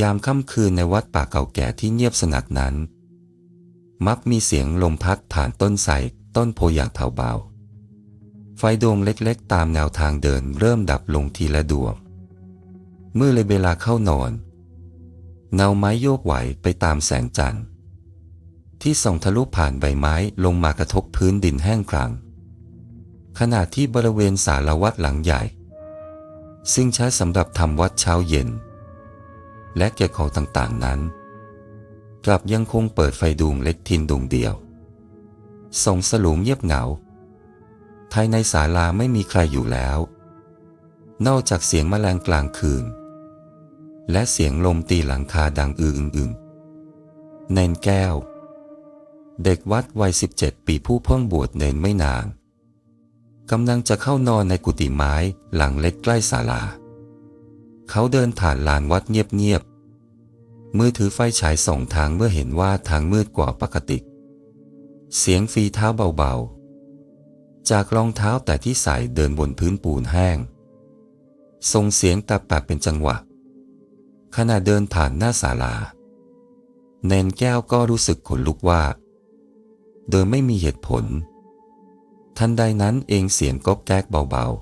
ยามค่ำคืนในวัดป่าเก่าแก่ที่เงียบสนักนั้น มักมีเสียงลมพัดผ่านต้นไทรต้นโพอย่างเทาเบา ไฟดวงเล็กๆ ตามแนวทางเดินเริ่มดับลงทีละดวง เมื่อเลยเวลาเข้านอนเงาไม้โยกไหวไปตามแสงจันทร์ ที่ส่องทะลุผ่านใบไม้ลงมากระทบพื้นดินแห้งกรังขณะที่บริเวณศาลาวัดหลังใหญ่ ซึ่งใช้สำหรับทำวัดเช้าเย็น และเก็บของต่างๆนั้น กลับยังคงเปิดไฟดวงเล็กทินดวงเดียวส่องสลุมเงียบเหงา ภายในศาลาไม่มีใครอยู่แล้ว นอกจากเสียงแมลงกลางคืน และเสียงลมตีหลังคาดังอืออึงๆเนนแก้ว เด็กวัดวัย 17 ปีผู้เพิ่งบวชเนนไม่นานกำลังจะเข้านอนในกุฏิไม้หลังเล็กใกล้ศาลา เขาเดินผ่านลานวัดเงียบๆ มือถือไฟฉายส่องทางเมื่อเห็นว่าทางมืดกว่าปกติ เสียงฝีเท้าเบาๆ จากรองเท้าแต่ที่ใส่เดินบนพื้นปูนแห้ง ส่งเสียงตับตับเป็นจังหวะ ขณะเดินผ่านหน้าศาลา เนนแก้วก็รู้สึกขนลุกว่าโดยไม่มีเหตุผล ทันใดนั้นเองเสียงก๊อบแก๊กเบาๆ